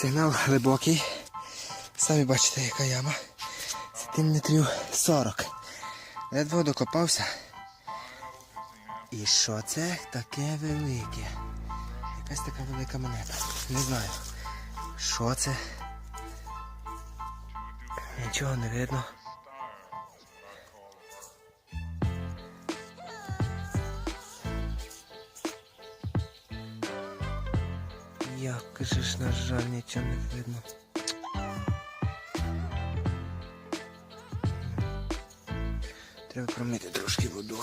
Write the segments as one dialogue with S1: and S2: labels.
S1: Сигнал глибокий. Самі бачите, яка яма. Сантиметрів 40. Ледве докопався. І що це таке велике? Якась така велика монета. Не знаю. Що це? Нічого не видно. Як же ж, на жаль, нічого не видно. Треба промити трошки водою.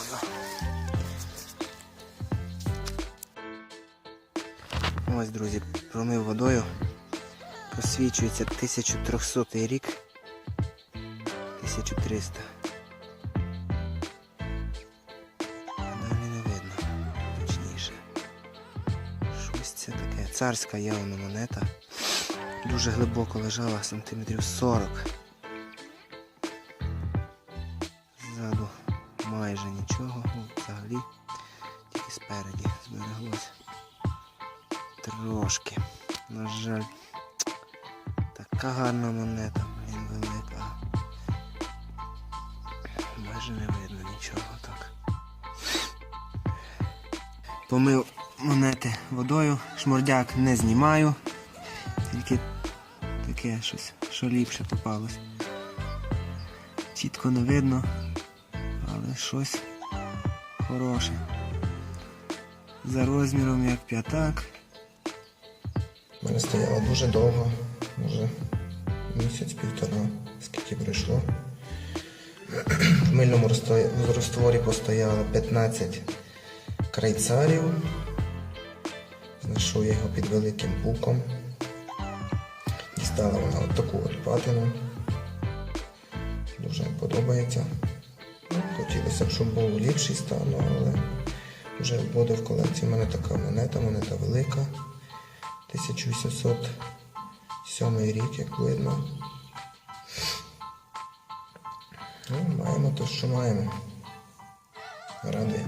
S1: Ось, друзі, промив водою. Просвічується 1300 рік. 1300. Царська явно монета. Дуже глибоко лежала, сантиметрів 40. Ззаду майже нічого, ну, взагалі тільки спереді збереглося. Трошки. На жаль. Така гарна монета, блін, велика. Майже не видно нічого так. Помив монети водою, шмурдяк не знімаю, тільки таке щось, що ліпше попалось. Чітко не видно, але щось хороше. За розміром як п'ятак.
S2: У мене стояло дуже довго, може місяць-півтора, скільки пройшло. В мильному розтворі постояло 15 крайцарів. Знайшов я його під великим пуком. Дістала вона от таку от патину. Дуже подобається. Хотілося б, щоб був ліпший стан, але вже буде в колекції. У мене така монета, монета велика. 1807 рік, як видно. Ну, маємо те, що маємо. Радує.